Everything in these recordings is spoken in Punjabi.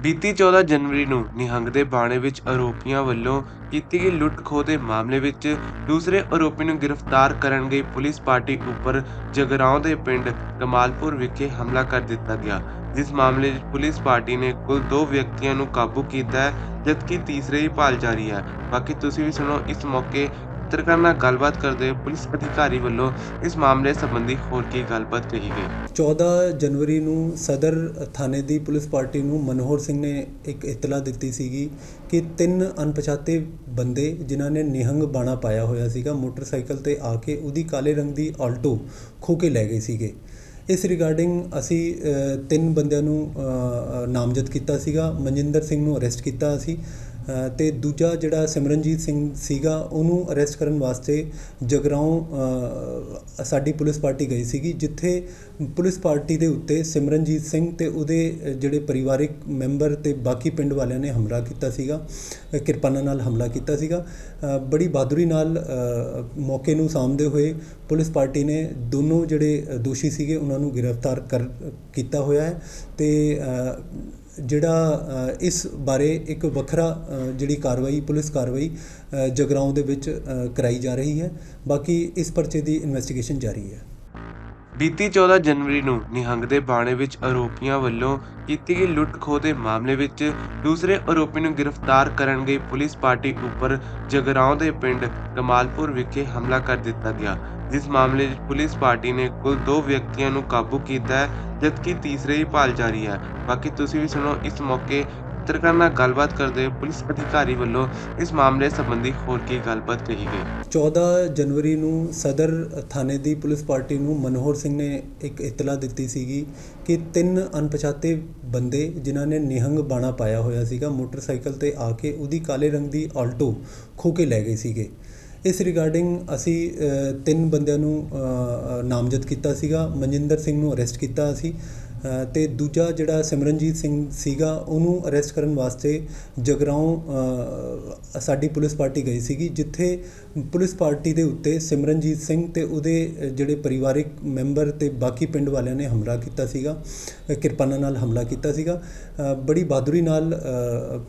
ਬੀਤੀ 14 ਜਨਵਰੀ ਨੂੰ ਨਿਹੰਗ ਦੇ ਬਾਣੇ ਵਿੱਚ ਆਰੋਪੀਆਂ ਵੱਲੋਂ ਕੀਤੀ ਗਈ ਲੁੱਟ-ਖੋਹ ਦੇ ਮਾਮਲੇ ਵਿੱਚ ਦੂਸਰੇ ਆਰੋਪੀ ਨੂੰ ਗ੍ਰਿਫਤਾਰ ਕਰਨ ਗਈ ਪੁਲਿਸ ਪਾਰਟੀ ਉੱਪਰ ਜਗਰਾਉਂ ਦੇ ਪਿੰਡ ਕਮਾਲਪੁਰ ਵਿਖੇ ਹਮਲਾ ਕਰ ਦਿੱਤਾ ਗਿਆ। ਜਿਸ ਮਾਮਲੇ ਵਿੱਚ ਪੁਲਿਸ ਪਾਰਟੀ ਨੇ ਕੁੱਲ ਦੋ ਵਿਅਕਤੀਆਂ ਨੂੰ ਕਾਬੂ ਕੀਤਾ ਹੈ, ਜਦਕਿ ਤੀਸਰੇ ਦੀ ਭਾਲ ਜਾਰੀ ਹੈ। ਬਾਕੀ ਤੁਸੀਂ ਵੀ ਸੁਣੋ ਇਸ ਮੌਕੇ ਪੱਤਰਕਾਰ ਨਾਲ ਗੱਲਬਾਤ ਕਰਦੇ ਪੁਲਿਸ ਅਧਿਕਾਰੀ ਵੱਲੋਂ ਇਸ ਮਾਮਲੇ ਸੰਬੰਧੀ ਹੋਰ ਕੀ ਗੱਲਬਾਤ ਕਹੀ ਗਈ? 14 ਜਨਵਰੀ ਨੂੰ ਸਦਰ ਥਾਣੇ ਦੀ ਪੁਲਿਸ ਪਾਰਟੀ ਨੂੰ ਮਨੋਹਰ ਸਿੰਘ ਨੇ ਇੱਕ ਇਤਲਾਹ ਦਿੱਤੀ ਸੀਗੀ ਕਿ ਤਿੰਨ ਅਣਪਛਾਤੇ ਬੰਦੇ ਜਿਨ੍ਹਾਂ ਨੇ ਨਿਹੰਗ ਬਾਣਾ ਪਾਇਆ ਹੋਇਆ ਸੀਗਾ, ਮੋਟਰਸਾਈਕਲ ਤੇ ਆ ਕੇ ਉਹਦੀ ਕਾਲੇ ਰੰਗ ਦੀ ਆਲਟੋ ਖੋ ਕੇ ਲੈ ਗਏ ਸੀਗੇ। ਇਸ ਰਿਗਾਰਡਿੰਗ ਅਸੀਂ ਤਿੰਨ ਬੰਦਿਆਂ ਨੂੰ ਨਾਮਜ਼ਦ ਕੀਤਾ ਸੀਗਾ, ਮਨਜਿੰਦਰ ਸਿੰਘ ਨੂੰ ਅਰੈਸਟ ਕੀਤਾ ਅਸੀਂ ਤੇ ਦੂਜਾ ਜਿਹੜਾ ਸਿਮਰਨਜੀਤ ਸਿੰਘ ਸੀਗਾ, ਉਹਨੂੰ ਅਰੈਸਟ ਕਰਨ ਵਾਸਤੇ ਜਗਰਾਉਂ ਸਾਡੀ ਪੁਲਿਸ ਪਾਰਟੀ ਗਈ ਸੀਗੀ, ਜਿੱਥੇ ਪੁਲਿਸ ਪਾਰਟੀ ਦੇ ਉੱਤੇ ਸਿਮਰਨਜੀਤ ਸਿੰਘ ਤੇ ਉਹਦੇ ਜਿਹੜੇ ਪਰਿਵਾਰਿਕ ਮੈਂਬਰ ਤੇ ਬਾਕੀ ਪਿੰਡ ਵਾਲਿਆਂ ਨੇ ਹਮਲਾ ਕੀਤਾ ਸੀਗਾ, ਕਿਰਪਾਨਾਂ ਨਾਲ ਹਮਲਾ ਕੀਤਾ ਸੀਗਾ। ਬੜੀ ਬਹਾਦਰੀ ਨਾਲ ਮੌਕੇ ਨੂੰ ਸਾਂਭਦੇ ਹੋਏ ਪੁਲਿਸ ਪਾਰਟੀ ਨੇ ਦੋਨੋਂ ਜਿਹੜੇ ਦੋਸ਼ੀ ਸੀਗੇ, ਉਹਨਾਂ ਨੂੰ ਗ੍ਰਿਫਤਾਰ ਕਰ, ਕੀਤਾ ਹੋਇਆ ਹੈ ਤੇ ਜਿਹੜਾ ਇਸ ਬਾਰੇ ਇੱਕ ਵੱਖਰਾ ਜਿਹੜੀ ਕਾਰਵਾਈ ਪੁਲਿਸ ਕਾਰਵਾਈ ਅ, ਦੇ ਵਿੱਚ ਅ, ਕਰਾਈ ਜਾ ਰਹੀ ਹੈ। ਬਾਕੀ ਇਸ ਪਰਚੇ ਦੀ ਇਨਵੈਸਟੀਗੇਸ਼ਨ ਜਾਰੀ ਹੈ। ਬੀਤੀ 14 ਜਨਵਰੀ ਨੂੰ ਨਿਹੰਗ ਦੇ ਬਾਣੇ ਵਿੱਚ ਆਰੋਪੀਆਂ ਵੱਲੋਂ ਕੀਤੀ ਗਈ ਲੁੱਟ-ਖੋਹ ਦੇ ਮਾਮਲੇ ਵਿੱਚ ਦੂਸਰੇ ਆਰੋਪੀ ਨੂੰ ਗ੍ਰਿਫਤਾਰ ਕਰਨ ਗਈ ਪੁਲਿਸ ਪਾਰਟੀ ਉੱਪਰ ਜਗਰਾਉਂ ਦੇ ਪਿੰਡ ਕਮਾਲਪੁਰ ਵਿਖੇ ਹਮਲਾ ਕਰ ਦਿੱਤਾ ਗਿਆ। ਜਿਸ ਮਾਮਲੇ ਵਿੱਚ ਪੁਲਿਸ ਪਾਰਟੀ ਨੇ ਕੁੱਲ ਦੋ ਵਿਅਕਤੀਆਂ ਨੂੰ ਕਾਬੂ ਕੀਤਾ ਹੈ, ਜਦਕਿ ਤੀਸਰੇ ਦੀ ਭਾਲ ਜਾਰੀ ਹੈ। ਬਾਕੀ ਤੁਸੀਂ ਵੀ ਸੁਣੋ ਇਸ ਮੌਕੇ ਪੱਤਰਕਾਰ ਨਾਲ ਗੱਲਬਾਤ ਕਰਦੇ ਪੁਲਿਸ ਅਧਿਕਾਰੀ ਵੱਲੋਂ ਇਸ ਮਾਮਲੇ ਸੰਬੰਧੀ ਹੋਰ ਕੀ ਗੱਲਬਾਤ ਕਹੀ ਗਈ 14 ਜਨਵਰੀ ਨੂੰ ਸਦਰ ਥਾਣੇ ਦੀ ਪੁਲਿਸ ਪਾਰਟੀ ਨੂੰ ਮਨੋਹਰ ਸਿੰਘ ਨੇ ਇੱਕ ਇਤਲਾ ਦਿੱਤੀ ਸੀਗੀ ਕਿ ਤਿੰਨ ਅਣਪਛਾਤੇ ਬੰਦੇ ਜਿਨ੍ਹਾਂ ਨੇ ਨਿਹੰਗ ਬਾਣਾ ਪਾਇਆ ਹੋਇਆ ਸੀਗਾ ਮੋਟਰਸਾਈਕਲ ਤੇ ਆ ਕੇ ਉਹਦੀ ਕਾਲੇ ਰੰਗ ਦੀ ਆਲਟੋ ਖੋ ਕੇ ਲੈ ਗਏ ਸੀਗੇ ਇਸ ਰਿਗਾਰਡਿੰਗ ਅਸੀਂ ਤਿੰਨ ਬੰਦਿਆਂ ਨੂੰ ਨਾਮਜ਼ਦ ਕੀਤਾ ਸੀਗਾ ਮਨਜਿੰਦਰ ਸਿੰਘ ਨੂੰ ਅਰੈਸਟ ਕੀਤਾ ਅਸੀਂ ਤੇ ਦੂਜਾ ਜਿਹੜਾ ਸਿਮਰਨਜੀਤ ਸਿੰਘ ਸੀਗਾ, ਉਹਨੂੰ ਅਰੈਸਟ ਕਰਨ ਵਾਸਤੇ ਜਗਰਾਉਂ ਸਾਡੀ ਪੁਲਿਸ ਪਾਰਟੀ ਗਈ ਸੀਗੀ, ਜਿੱਥੇ ਪੁਲਿਸ ਪਾਰਟੀ ਦੇ ਉੱਤੇ ਸਿਮਰਨਜੀਤ ਸਿੰਘ ਤੇ ਉਹਦੇ ਜਿਹੜੇ ਪਰਿਵਾਰਿਕ ਮੈਂਬਰ ਤੇ ਬਾਕੀ ਪਿੰਡ ਵਾਲਿਆਂ ਨੇ ਹਮਲਾ ਕੀਤਾ ਸੀਗਾ, ਕਿਰਪਾਨਾਂ ਨਾਲ ਹਮਲਾ ਕੀਤਾ ਸੀਗਾ। ਬੜੀ ਬਹਾਦਰੀ ਨਾਲ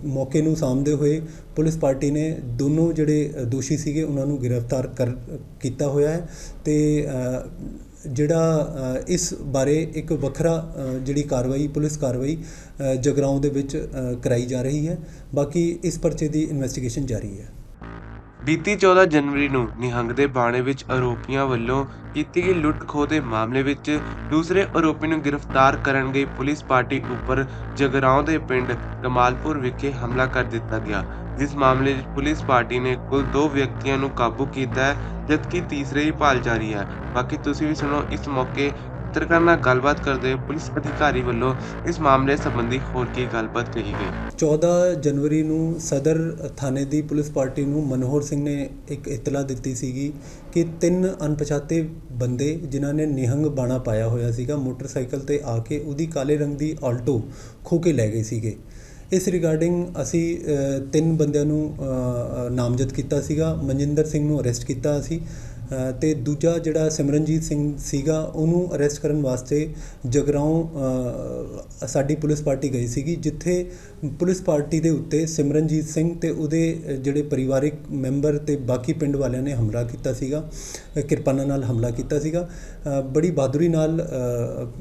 ਮੌਕੇ ਨੂੰ ਸਾਂਭਦੇ ਹੋਏ ਪੁਲਿਸ ਪਾਰਟੀ ਨੇ ਦੋਨੋਂ ਜਿਹੜੇ ਦੋਸ਼ੀ ਸੀਗੇ, ਉਹਨਾਂ ਨੂੰ ਗ੍ਰਿਫਤਾਰ ਕਰ, ਕੀਤਾ ਹੋਇਆ ਹੈ ਤੇ ਜਿਹੜਾ ਇਸ ਬਾਰੇ ਇੱਕ ਵੱਖਰਾ ਜਿਹੜੀ ਕਾਰਵਾਈ ਪੁਲਿਸ ਕਾਰਵਾਈ ਅ, ਦੇ ਵਿੱਚ ਅ, ਕਰਾਈ ਜਾ ਰਹੀ ਹੈ। ਬਾਕੀ ਇਸ ਪਰਚੇ ਦੀ ਇਨਵੈਸਟੀਗੇਸ਼ਨ ਜਾਰੀ ਹੈ। ਬੀਤੀ 14 ਜਨਵਰੀ ਨੂੰ ਨਿਹੰਗ ਦੇ ਬਾਣੇ ਵਿੱਚ ਆਰੋਪੀਆਂ ਵੱਲੋਂ ਕੀਤੀ ਗਈ ਲੁੱਟ-ਖੋਹ ਦੇ ਮਾਮਲੇ ਵਿੱਚ ਦੂਸਰੇ ਆਰੋਪੀ ਨੂੰ ਗ੍ਰਿਫਤਾਰ ਕਰਨ ਗਈ ਪੁਲਿਸ ਪਾਰਟੀ ਉੱਪਰ ਜਗਰਾਉਂ ਦੇ ਪਿੰਡ ਕਮਾਲਪੁਰ ਵਿਖੇ ਹਮਲਾ ਕਰ ਦਿੱਤਾ ਗਿਆ। ਜਿਸ ਮਾਮਲੇ ਵਿੱਚ ਪੁਲਿਸ ਪਾਰਟੀ ਨੇ ਕੁੱਲ ਦੋ ਵਿਅਕਤੀਆਂ ਨੂੰ ਕਾਬੂ ਕੀਤਾ ਹੈ, ਜਦਕਿ ਤੀਸਰੇ ਦੀ ਭਾਲ ਜਾਰੀ ਹੈ। ਬਾਕੀ ਤੁਸੀਂ ਵੀ ਸੁਣੋ ਇਸ ਮੌਕੇ ਪੱਤਰਕਾਰ ਨਾਲ ਗੱਲਬਾਤ ਕਰਦੇ ਪੁਲਿਸ ਅਧਿਕਾਰੀ ਵੱਲੋਂ ਇਸ ਮਾਮਲੇ ਸੰਬੰਧੀ ਹੋਰ ਕੀ ਗੱਲਬਾਤ ਕਹੀ ਗਈ? 14 ਜਨਵਰੀ ਨੂੰ ਸਦਰ ਥਾਣੇ ਦੀ ਪੁਲਿਸ ਪਾਰਟੀ ਨੂੰ ਮਨੋਹਰ ਸਿੰਘ ਨੇ ਇੱਕ ਇਤਲਾ ਦਿੱਤੀ ਸੀਗੀ ਕਿ ਤਿੰਨ ਅਣਪਛਾਤੇ ਬੰਦੇ ਜਿਨ੍ਹਾਂ ਨੇ ਨਿਹੰਗ ਬਾਣਾ ਪਾਇਆ ਹੋਇਆ ਸੀਗਾ, ਮੋਟਰਸਾਈਕਲ ਤੇ ਆ ਕੇ ਉਹਦੀ ਕਾਲੇ ਰੰਗ ਦੀ ਆਲਟੋ ਖੋ ਕੇ ਲੈ ਗਏ ਸੀਗੇ। ਇਸ ਰਿਗਾਰਡਿੰਗ ਅਸੀਂ ਤਿੰਨ ਬੰਦਿਆਂ ਨੂੰ ਨਾਮਜ਼ਦ ਕੀਤਾ ਸੀਗਾ, ਮਨਜਿੰਦਰ ਸਿੰਘ ਨੂੰ ਅਰੈਸਟ ਕੀਤਾ ਅਸੀਂ ਤੇ ਦੂਜਾ ਜਿਹੜਾ ਸਿਮਰਨਜੀਤ ਸਿੰਘ ਸੀਗਾ ਉਹਨੂੰ ਅਰੈਸਟ ਕਰਨ ਵਾਸਤੇ ਜਗਰਾਉਂ ਸਾਡੀ ਪੁਲਿਸ ਪਾਰਟੀ ਗਈ ਸੀਗੀ ਜਿੱਥੇ ਪੁਲਿਸ ਪਾਰਟੀ ਦੇ ਉੱਤੇ ਸਿਮਰਨਜੀਤ ਸਿੰਘ ਤੇ ਉਹਦੇ ਜਿਹੜੇ ਪਰਿਵਾਰਿਕ ਮੈਂਬਰ ਤੇ ਬਾਕੀ ਪਿੰਡ ਵਾਲਿਆਂ ਨੇ ਹਮਲਾ ਕੀਤਾ ਸੀਗਾ ਕਿਰਪਾਨਾਂ ਨਾਲ ਹਮਲਾ ਕੀਤਾ ਸੀਗਾ। ਬੜੀ ਬਹਾਦਰੀ ਨਾਲ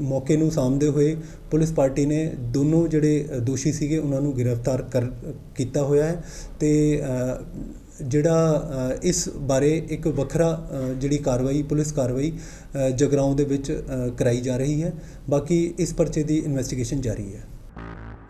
ਮੌਕੇ ਨੂੰ ਸਾਂਭਦੇ ਹੋਏ ਪੁਲਿਸ ਪਾਰਟੀ ਨੇ ਦੋਨੋਂ ਜਿਹੜੇ ਦੋਸ਼ੀ ਸੀਗੇ ਉਹਨਾਂ ਨੂੰ ਗ੍ਰਿਫਤਾਰ ਕਰ ਕੀਤਾ ਹੋਇਆ ਹੈ ਤੇ ਜਿਹੜਾ ਇਸ ਬਾਰੇ ਇੱਕ ਵੱਖਰਾ ਜਿਹੜੀ ਕਾਰਵਾਈ ਪੁਲਿਸ ਕਾਰਵਾਈ ਅ, ਜਗਰਾਉਂ ਦੇ ਵਿੱਚ ਕਰਾਈ ਜਾ ਰਹੀ ਹੈ। ਬਾਕੀ ਇਸ ਪਰਚੇ ਦੀ ਇਨਵੈਸਟੀਗੇਸ਼ਨ ਜਾਰੀ ਹੈ।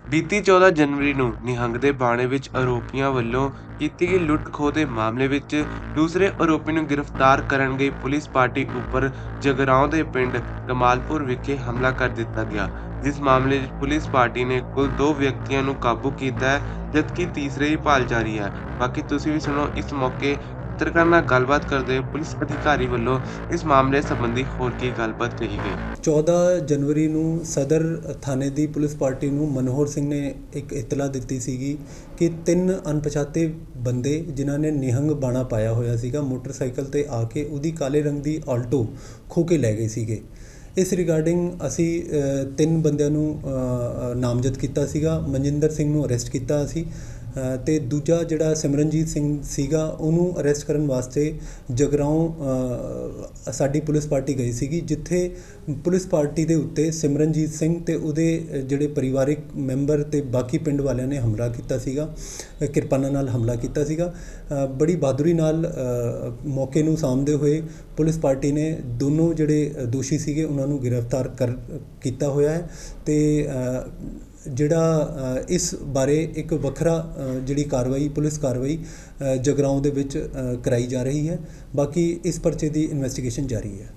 ਬੀਤੀ 14 ਜਨਵਰੀ ਨੂੰ ਨਿਹੰਗ ਦੇ ਬਾਣੇ ਵਿੱਚ ਆਰੋਪੀਆਂ ਵੱਲੋਂ ਕੀਤੀ ਗਈ ਲੁੱਟ-ਖੋਹ ਦੇ ਮਾਮਲੇ ਵਿੱਚ ਦੂਸਰੇ ਆਰੋਪੀ ਨੂੰ ਗ੍ਰਿਫਤਾਰ ਕਰਨ ਗਈ ਪੁਲਿਸ ਪਾਰਟੀ ਉੱਪਰ ਜਗਰਾਉਂ ਦੇ ਪਿੰਡ ਕਮਾਲਪੁਰ ਵਿਖੇ ਹਮਲਾ ਕਰ ਦਿੱਤਾ ਗਿਆ। ਜਿਸ ਮਾਮਲੇ ਵਿੱਚ ਪੁਲਿਸ ਪਾਰਟੀ ਨੇ ਕੁੱਲ ਦੋ ਵਿਅਕਤੀਆਂ ਨੂੰ ਕਾਬੂ ਕੀਤਾ ਹੈ, ਜਦਕਿ ਤੀਸਰੇ ਦੀ ਭਾਲ ਜਾਰੀ ਹੈ। ਬਾਕੀ ਤੁਸੀਂ ਵੀ ਸੁਣੋ ਇਸ ਮੌਕੇ ਪੱਤਰਕਾਰ ਨਾਲ ਗੱਲਬਾਤ ਕਰਦੇ ਹੋਏ ਪੁਲਿਸ ਅਧਿਕਾਰੀ ਵੱਲੋਂ ਇਸ ਮਾਮਲੇ ਸੰਬੰਧੀ ਹੋਰ ਕੀ ਗੱਲਬਾਤ ਕਹੀ ਗਈ? 14 ਜਨਵਰੀ ਨੂੰ ਸਦਰ ਥਾਣੇ ਦੀ ਪੁਲਿਸ ਪਾਰਟੀ ਨੂੰ ਮਨੋਹਰ ਸਿੰਘ ਨੇ ਇੱਕ ਇਤਲਾ ਦਿੱਤੀ ਸੀਗੀ ਕਿ ਤਿੰਨ ਅਣਪਛਾਤੇ ਬੰਦੇ ਜਿਨ੍ਹਾਂ ਨੇ ਨਿਹੰਗ ਬਾਣਾ ਪਾਇਆ ਹੋਇਆ ਸੀਗਾ ਮੋਟਰਸਾਈਕਲ ਤੇ ਆ ਕੇ ਉਹਦੀ ਕਾਲੇ ਰੰਗ ਦੀ ਆਲਟੋ ਖੋ ਕੇ ਲੈ ਗਏ ਸੀਗੇ। ਇਸ ਰਿਗਾਰਡਿੰਗ ਅਸੀਂ ਤਿੰਨ ਬੰਦਿਆਂ ਨੂੰ ਨਾਮਜ਼ਦ ਕੀਤਾ ਸੀਗਾ, ਮਨਜਿੰਦਰ ਸਿੰਘ ਨੂੰ ਅਰੈਸਟ ਕੀਤਾ ਅਸੀਂ ਤੇ ਦੂਜਾ ਜਿਹੜਾ ਸਿਮਰਨਜੀਤ ਸਿੰਘ ਸੀਗਾ, ਉਹਨੂੰ ਅਰੈਸਟ ਕਰਨ ਵਾਸਤੇ ਜਗਰਾਉਂ ਸਾਡੀ ਪੁਲਿਸ ਪਾਰਟੀ ਗਈ ਸੀਗੀ, ਜਿੱਥੇ ਪੁਲਿਸ ਪਾਰਟੀ ਦੇ ਉੱਤੇ ਸਿਮਰਨਜੀਤ ਸਿੰਘ ਤੇ ਉਹਦੇ ਜਿਹੜੇ ਪਰਿਵਾਰਿਕ ਮੈਂਬਰ ਤੇ ਬਾਕੀ ਪਿੰਡ ਵਾਲਿਆਂ ਨੇ ਹਮਲਾ ਕੀਤਾ ਸੀਗਾ ਕਿਰਪਾਨਾਂ ਨਾਲ ਹਮਲਾ ਕੀਤਾ ਸੀਗਾ। ਬੜੀ ਬਹਾਦਰੀ ਨਾਲ ਮੌਕੇ ਨੂੰ ਸਾਂਭਦੇ ਹੋਏ ਪੁਲਿਸ ਪਾਰਟੀ ਨੇ ਦੋਨੋਂ ਜਿਹੜੇ ਦੋਸ਼ੀ ਸੀਗੇ, ਉਹਨਾਂ ਨੂੰ ਗ੍ਰਿਫਤਾਰ ਕਰ, ਕੀਤਾ ਹੋਇਆ ਹੈ ਤੇ ਜਿਹੜਾ ਇਸ ਬਾਰੇ ਇੱਕ ਵੱਖਰਾ ਜਿਹੜੀ ਕਾਰਵਾਈ ਪੁਲਿਸ ਕਾਰਵਾਈ ਅ, ਦੇ ਵਿੱਚ ਅ, ਕਰਾਈ ਜਾ ਰਹੀ ਹੈ। ਬਾਕੀ ਇਸ ਪਰਚੇ ਦੀ ਇਨਵੈਸਟੀਗੇਸ਼ਨ ਜਾਰੀ ਹੈ।